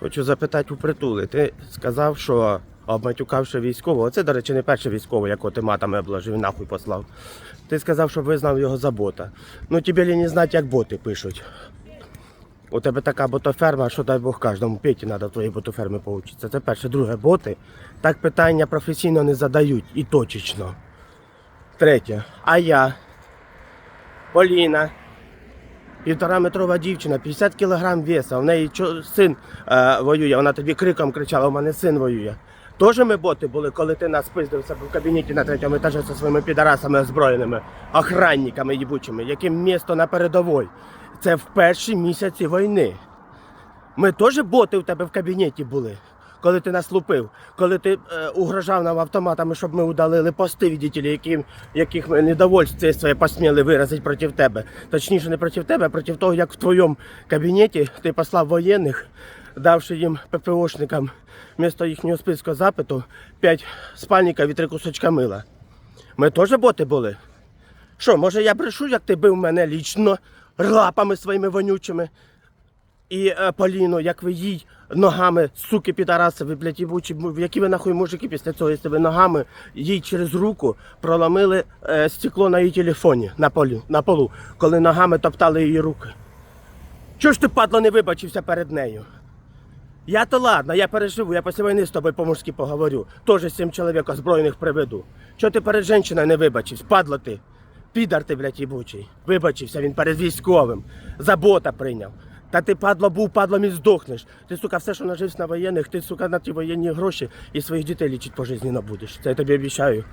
Хочу запитати у притули. Ти сказав, що обматюкавши військового, це, до речі, не перший військовий, якого ти матами обложив, і нахуй послав. Ти сказав, що визнав його за бота. Ну тобі лі не знати, як боти пишуть. У тебе така ботоферма, що дай Бог кожному Петі треба в твоїй ботофермі поучитися. Це перше. Друге, боти так питання професійно не задають і точечно. Третє. А я, Поліна, півтора метрова дівчина, 50 кілограм веса, в неї син е, воює, вона тобі криком кричала, у мене син воює. Тоже ми боти були, коли ти нас пиздився в кабінеті на третьому етажі зі своїми підарасами озброєними, охранниками їбучими, яким місто на передовій. Це в перші місяці війни. Ми теж боти у тебе в кабінеті були, коли ти нас лупив, коли ти е, угрожав нам автоматами, щоб ми удалили пости відділі, яким, яких ми недовольство посміли виразити проти тебе. Точніше, не проти тебе, а проти того, як в твоєму кабінеті ти послав воєнних, давши їм ППОшникам вмісто їхнього списку запиту 5 спальників і 3 кусочка мила. Ми теж боти були. Що, може я брешу, як ти бив мене лічно, лапами своїми вонючими? І е, Поліно, як ви їй ногами, суки підараси, ви, блядь, їбучі, які ви нахуй мужики після цього, якщо ви ногами їй через руку проламили е, стекло на її телефоні на полі, на полу, коли ногами топтали її руки. Чого ж ти, падло, не вибачився перед нею? Я то ладно, я переживу, я після війни з тобою по-мужськи поговорю. Тоже сім чоловік озброєних приведу. Чого ти перед жінкою не вибачився? Падло ти. Підар ти, блядь, їбучий. Вибачився він перед військовим. Забота прийняв. Та ти, падло, був, падлом і здохнеш. Ти, сука, все, що нажився на воєнних, ти, сука, на ті воєнні гроші і своїх дітей лічить пожизненно будеш. Це я тобі обіцяю.